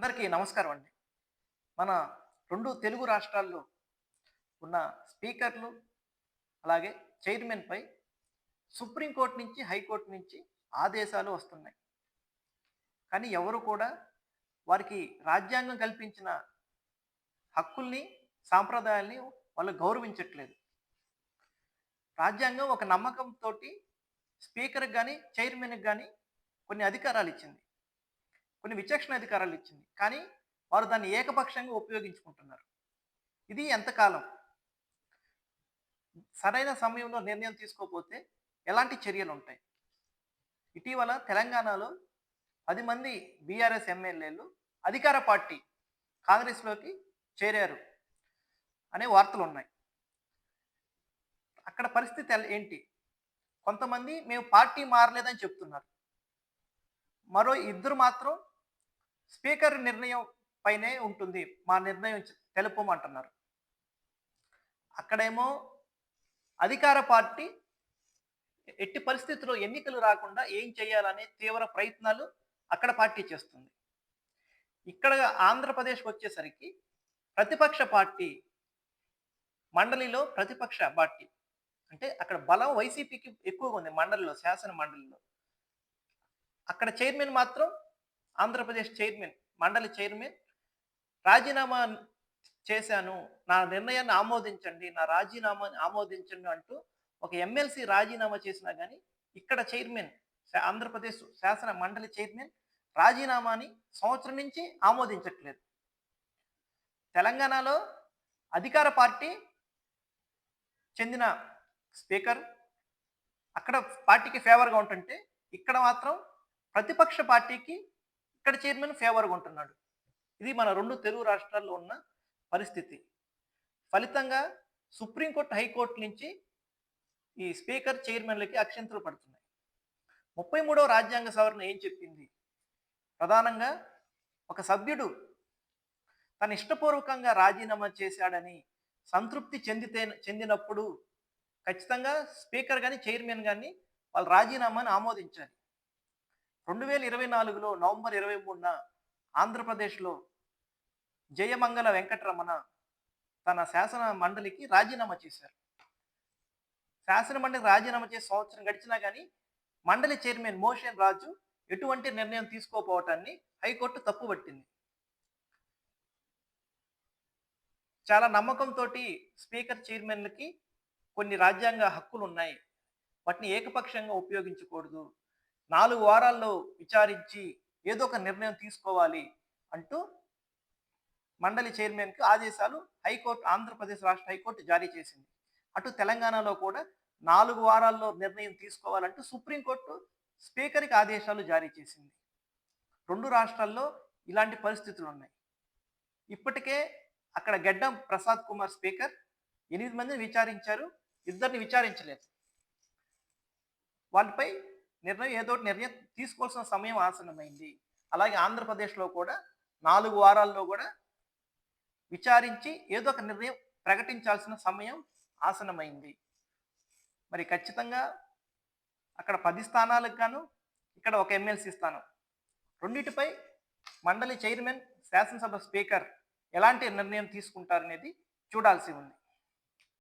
అందరికీ నమస్కారం అండి. మన రెండు తెలుగు రాష్ట్రాల్లో ఉన్న స్పీకర్లు అలాగే చైర్మన్పై సుప్రీంకోర్టు నుంచి హైకోర్టు నుంచి ఆదేశాలు వస్తున్నాయి. కానీ ఎవరు కూడా వారికి రాజ్యాంగం కల్పించిన హక్కుల్ని సాంప్రదాయాల్ని వాళ్ళు గౌరవించట్లేదు. రాజ్యాంగం ఒక నమ్మకంతో స్పీకర్కి కానీ చైర్మన్కి కానీ కొన్ని అధికారాలు ఇచ్చింది. కొన్ని విచక్షణ అధికారాలు ఇచ్చింది. కానీ వారు దాన్ని ఏకపక్షంగా ఉపయోగించుకుంటున్నారు. ఇది ఎంతకాలం సరైన సమయంలో నిర్ణయం తీసుకోకపోతే ఎలాంటి చర్యలు ఉంటాయి? ఇటీవల తెలంగాణలో పది మంది బీఆర్ఎస్ ఎమ్మెల్యేలు అధికార పార్టీ కాంగ్రెస్లోకి చేరారు అనే వార్తలు ఉన్నాయి. అక్కడ పరిస్థితి ఏంటి? కొంతమంది మేము పార్టీ మారలేదని చెప్తున్నారు. మరో ఇద్దరు మాత్రం స్పీకర్ నిర్ణయం పైనే ఉంటుంది. మా నిర్ణయం తెలుపమంటున్నారు అక్కడేమో అధికార పార్టీ ఎట్టి పరిస్థితుల్లో ఎన్నికలు రాకుండా ఏం చేయాలనే తీవ్ర ప్రయత్నాలు అక్కడ పార్టీ చేస్తుంది. ఇక్కడ ఆంధ్రప్రదేశ్ వచ్చేసరికి ప్రతిపక్ష పార్టీ మండలిలో ప్రతిపక్ష పార్టీ అంటే అక్కడ బలం వైసీపీకి ఎక్కువగా ఉంది మండలిలో శాసన మండలిలో అక్కడ చైర్మన్ మాత్రం ఆంధ్రప్రదేశ్ చైర్మన్ మండలి చైర్మన్ రాజీనామా చేశాను. నా నిర్ణయాన్ని ఆమోదించండి నా రాజీనామాని ఆమోదించండి అంటూ ఒక ఎమ్మెల్సీ రాజీనామా చేసినా కానీ ఇక్కడ చైర్మన్ ఆంధ్రప్రదేశ్ శాసన మండలి చైర్మన్ రాజీనామాని సంవత్సరం నుంచి ఆమోదించట్లేదు. తెలంగాణలో అధికార పార్టీ చెందిన స్పీకర్ అక్కడ పార్టీకి ఫేవర్గా ఉంటుంటే ఇక్కడ మాత్రం ప్రతిపక్ష పార్టీకి ఇక్కడ చైర్మన్ ఫేవర్గా ఉంటున్నాడు. ఇది మన రెండు తెలుగు రాష్ట్రాల్లో ఉన్న పరిస్థితి. ఫలితంగా సుప్రీంకోర్టు హైకోర్టు నుంచి ఈ స్పీకర్ చైర్మన్లకి అక్షంతలు పడుతున్నాయి. ముప్పై మూడవ రాజ్యాంగ సవరణ ఏం చెప్పింది? ప్రధానంగా ఒక సభ్యుడు తన ఇష్టపూర్వకంగా రాజీనామా చేశాడని సంతృప్తి చెందితే చెందినప్పుడు ఖచ్చితంగా స్పీకర్ కానీ చైర్మన్ కానీ వాళ్ళ రాజీనామాని ఆమోదించాలి. రెండు వేల ఇరవై నాలుగులో నవంబర్ ఇరవై మూడున ఆంధ్రప్రదేశ్లో జయమంగళ వెంకటరమణ తన శాసన మండలికి రాజీనామా చేశారు. శాసన మండలికి రాజీనామా చేసి సంవత్సరం గడిచినా కానీ మండలి చైర్మన్ మోషన్ రాజు ఎటువంటి నిర్ణయం తీసుకోపోవటాన్ని హైకోర్టు తప్పుపట్టింది. చాలా నమ్మకంతో స్పీకర్ చైర్మన్లకి కొన్ని రాజ్యాంగ హక్కులు ఉన్నాయి వాటిని ఏకపక్షంగా ఉపయోగించకూడదు. నాలుగు వారాల్లో విచారించి ఏదో ఒక నిర్ణయం తీసుకోవాలి అంటూ మండలి చైర్మన్కి ఆదేశాలు హైకోర్టు ఆంధ్రప్రదేశ్ రాష్ట్ర హైకోర్టు జారీ చేసింది. అటు తెలంగాణలో కూడా నాలుగు వారాల్లో నిర్ణయం తీసుకోవాలంటూ సుప్రీంకోర్టు స్పీకర్కి ఆదేశాలు జారీ చేసింది. రెండు రాష్ట్రాల్లో ఇలాంటి పరిస్థితులు ఉన్నాయి. ఇప్పటికే అక్కడ గడ్డం ప్రసాద్ కుమార్ స్పీకర్ ఎనిమిది మందిని విచారించారు ఇద్దరిని విచారించలేదు. వాళ్ళపై నిర్ణయం ఏదో ఒకటి నిర్ణయం తీసుకోవాల్సిన సమయం ఆసన్నమైంది. అలాగే ఆంధ్రప్రదేశ్లో కూడా నాలుగు వారాల్లో కూడా విచారించి ఏదో ఒక నిర్ణయం ప్రకటించాల్సిన సమయం ఆసనమైంది మరి ఖచ్చితంగా అక్కడ పది స్థానాలకు గాను ఇక్కడ ఒక ఎమ్మెల్సీ స్థానం. రెండిటిపై మండలి చైర్మన్ శాసనసభ స్పీకర్ ఎలాంటి నిర్ణయం తీసుకుంటారనేది చూడాల్సి ఉంది.